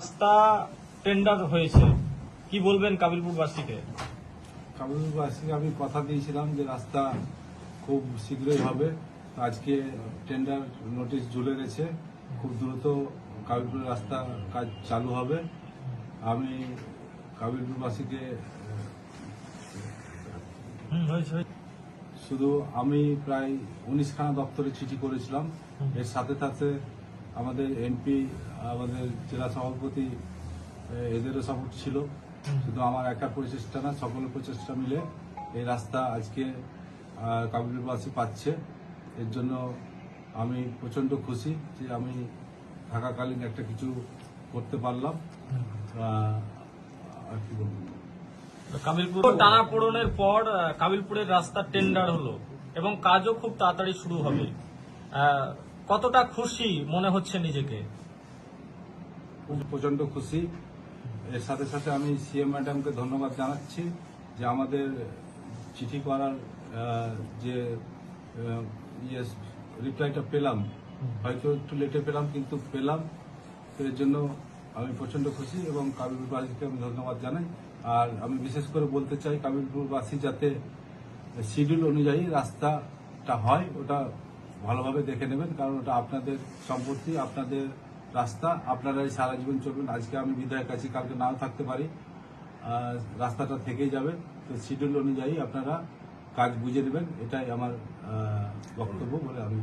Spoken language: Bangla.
রাস্তা টেন্ডার হয়েছে। কি বলবেন কাবিলপুরবাসীকে? কাবুলবাসীকে আমি কথা দিয়েছিলাম যে রাস্তা খুব শীঘ্রই হবে। আজকে টেন্ডার নোটিশ ঝুলে গেছে। খুব দ্রুত কাবিলপুর রাস্তা কাজ চালু হবে। আমি কাবিলপুরবাসীকে। শুধু আমি প্রায় উনিশখানা দপ্তরে চিঠি করেছিলাম। এর সাথে সাথে আমাদের এমপি আমাদের জেলা সভাপতি এদেরও সাপোর্ট ছিল। শুধু আমার একার প্রচেষ্টা না সকলের প্রচেষ্টা মিলে এই রাস্তা আজকে কাবিলবাসী পাচ্ছে। এর জন্য আমি প্রচণ্ড খুশি যে আমি থাকাকালীন একটা কিছু করতে পারলাম। আর কি বলব? কাবিলপুর টানাপোড়নের পর আহ, কাবিলপুরের রাস্তা টেন্ডার হলো এবং কাজও খুব তাড়াতাড়ি শুরু হবে। কতটা খুশি মনে হচ্ছে নিজেকে? প্রচণ্ড খুশি। এর সাথে সাথে আমি সিএম ম্যাডামকে ধন্যবাদ জানাচ্ছি যে আমাদের চিঠি করার যে ইয়ে রিপ্লাইটা পেলাম। হয়তো একটু লেটে পেলাম কিন্তু পেলাম। এর জন্য আমি প্রচণ্ড খুশি এবং কাবিরপুরবাসীকে আমি ধন্যবাদ জানাই। আর আমি বিশেষ করে বলতে চাই কাবিরপুরবাসী যাতে শিডিউল অনুযায়ী রাস্তাটা হয় ওটা ভালোভাবে দেখে নেবেন, কারণ ওটা আপনাদের সম্পত্তি, আপনাদের রাস্তা, আপনারাই সারা জীবন চলবেন। আজকে আমি বিধায়ক কাছে কালকে নাও থাকতে পারি। রাস্তাটা থেকেই যাবে, তো শিডিউল অনুযায়ী আপনারা কাজ বুঝে নেবেন, এটাই আমার বক্তব্য বলে আমি